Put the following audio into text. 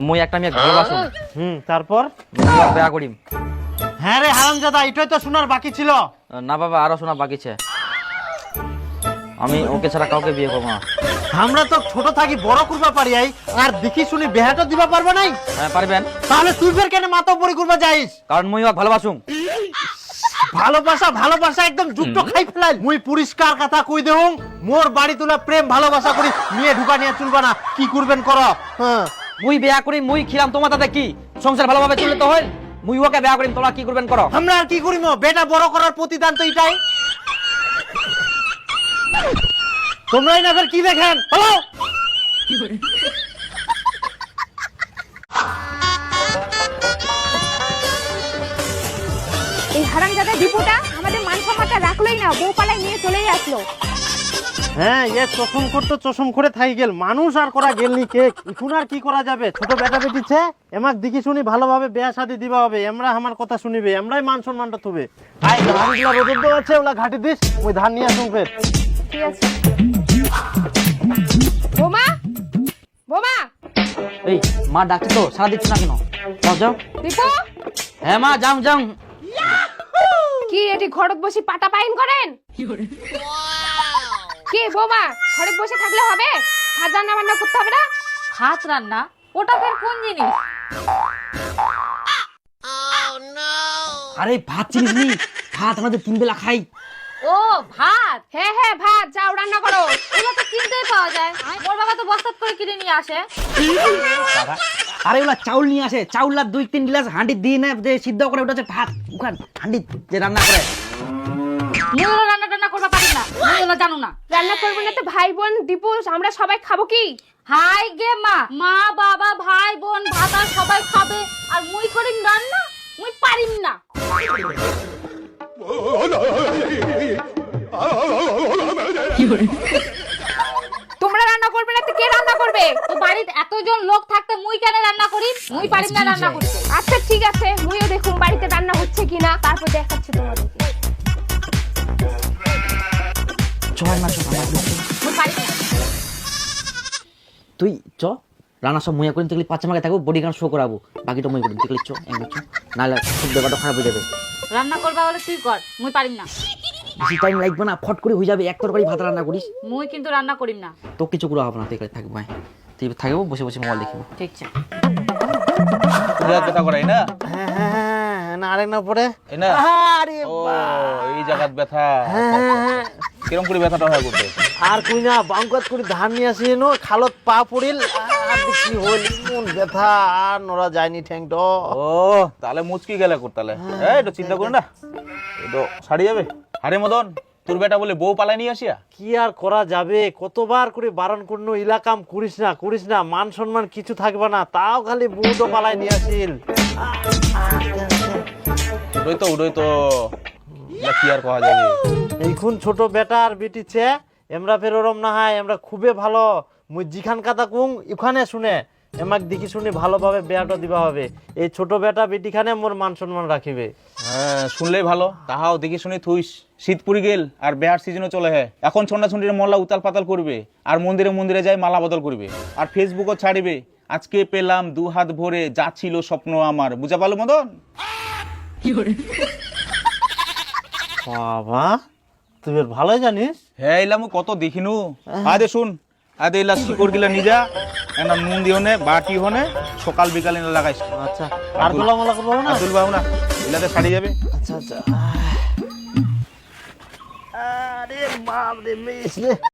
মুই একটা মেয়ে ভালোবাসুম হুম তারপর? বেয়া করিম। হ্যাঁ রে হারামজাদা এটাই তো শোনার বাকি ছিল। না বাবা আরও শোনা বাকি আছে। আমি ওকে ছাড়া কাউকে বিয়ে করব না। আমরা তো ছোট থাকি বড় করবা পারি আই। আর দেখি শুনি বেহাটা দিবা পারবা নাই? হ্যাঁ পারবেন। তাহলে তুই ফের কেন মাথা উপরে করবা যাইস? কারণ মুই ওকে ভালোবাসুম। ভালোবাসা ভালোবাসা একদম যুক্ত খাই ফেলাই মুই পরিষ্কার কথা কই দেহুম মোর বাড়ি তোলা প্রেম ভালোবাসা করি মেয়ে ঢুকা নিয়ে চলবা না। কি করবেন কর? হ্যাঁ। মুই বেয়া করি মুই খিলাম তোমার তাতে কি? সংসার ভালোভাবে চললে তো হইল মুই ওকে বেয়া করিম তোমরা কি করবেন করো? আমরা আর কি করিম? বেটা বড় করার প্রতিদান তো এটাই। তোমরাই না কি দেখেন? হ্যালো এই হারামজাদা দীপুটা আমাদের মান সম্মানটা রাখলোই না বউ পালাই নিয়ে চলেই আসলো। হ্যাঁ এ চশম করতে চশম করে থাকি গেল। মানুষ আর করা গেলনি কে? এখন আর কি করা যাবে? ছোট বেটা বেটিছে এমাক দেখি শুনি ভালোভাবে বেয়া শাদি দিবা হবে আমরা আমার কথা শুনিবে আমরাই মান সম্মানটা থবে। আই ধানগুলা রোদর দেওয়া আছে ওলা ঘাটি দিস ওই ধান নিয়ে আসুন ফের। ঠিক আছে। বোমা বোমা। এই মা ডাকছে তো সারা দিচ্ছ না কেন? যাও যাও। দীপু। হ্যাঁ মা যাও যাও। কি এটি ঘরত বসে পাটা পাইন করেন? কি বোমা? ঘরে বসে থাকলে হবে? ভাত রান্না বান্না করতে হবে না? ভাত রান্না? ওটা ফের কোন জিনিস? আরে ভাত চিনিস নি? ভাত আমাদের তিন বেলা খাই। ও ভাত? হ্যাঁ হ্যাঁ ভাত। যাও রান্না করো। এগুলো তো কিনতেই পাওয়া যায়। বাবা তো বস্তাত করে কিনে নিয়ে আসে। আরে ওলা চাউল নিয়ে আসে। চাউল আর দুই তিন গ্লাস হাঁডি দিয়ে না যে সিদ্ধ করে ওটা হচ্ছে ভাত। ওখান হাঁডি যে রান্না করে। না জানো না। রান্না করব না তো ভাই বোন দীপু আমরা সবাই খাব কি? হাই গে মা। মা বাবা ভাই বোন ভাতা সবাই খাবে। আর মুই করিম রান্না মুই পারিম না। তোমরা রান্না করবে না তো কে রান্না করবে? তো বাড়িতে এতজন লোক থাকতে মুই কেন রান্না করি? মুই পারিম না রান্না করতে। আচ্ছা ঠিক আছে মুইও দেখুন বাড়িতে রান্না হচ্ছে কিনা। তারপর দেখাচ্ছি তোমাদেরকে। চয় না চো আমার তুই চ রান্না সব মুয়া করিম দেখলি পাঁচ মাকে থাকব বডি গান শো করাবো। বাকিটা মুই করিম দেখলি চ এমনি চ। নাহলে খুব ব্যাপারটা খারাপ হয়ে যাবে। রান্না করবা বলে তুই কর মুই পারিম না। বেশি টাইম লাগবে না ফট করে হয়ে যাবে এক তরকারি ভাত রান্না করিস। মুই কিন্তু রান্না করিম না। তো কিছু করে হবে না তুই এখানে থাকব ভাই। তুই থাকব বসে বসে মোবাইল দেখিব। ঠিক আছে। ব্যথা করে না? হ্যাঁ হ্যাঁ হ্যাঁ না আরেক না পরে। না? আরে ও এই জায়গাত ব্যথা। হ্যাঁ হ্যাঁ হ্যাঁ। কিরম করে ব্যথাটা হয় করতে আর কই না বাঙ্কাত করে ধান নিয়ে আসি নো খালত পা পড়িল আর দেখি হইল মন ব্যথা আর নড়া যায়নি ঠ্যাংটো ও তাহলে মুচকি গেলে কর তাহলে। এই একটু চিন্তা করে না। একটু সারি যাবে আরে মদন তোর বেটা বলে বউ পালাই নিয়ে আসিয়া? কি আর করা যাবে? কতবার করে বারণ করনো ইলাকাম করিস না করিস না মান সম্মান কিছু থাকবে না তাও খালি বুটো পালায় নিয়ে আসিল। উডই তো উডই তো। কি আর করা যাবে? এইখন ছোট বেটা আর বেটি ছে এমরা ফের ওরম না হয় আমরা খুবই ভালো। মুই জিখান কাতা কুং ওখানে শুনে এমাক দেখি শুনি ভালোভাবে বেয়াটা দিবা হবে। এই ছোট বেটা বেটিখানে মোর মান সম্মান রাখিবে। হ্যাঁ শুনলেই ভালো। তাহাও দেখি শুনি থুইস শীত পুরি গেল আর বেহার সিজনও চলে হ্যাঁ এখন ছন্ডা ছন্ডির মল্লা উতাল পাতাল করবে আর মন্দিরে মন্দিরে যাই মালা বদল করবে আর ফেসবুকও ছাড়িবে। আজকে পেলাম দু হাত ভরে যা ছিল স্বপ্ন আমার। বুঝা পালো মদন? বাবা। তুই বেশ ভালোই জানিস। হ্যাঁ এলাম কত দেখিনু? আদে শুন। আদে এলা শিকড় গিলা নিজা এনা নুন দিওনে বাটি হনে সকাল বিকাল না লাগাইস। আচ্ছা আর তোলা মলা করব না? আব্দুল বাবু না এলাতে ছাড়ি যাবে। আচ্ছা আচ্ছা। আরে বাপ রে রে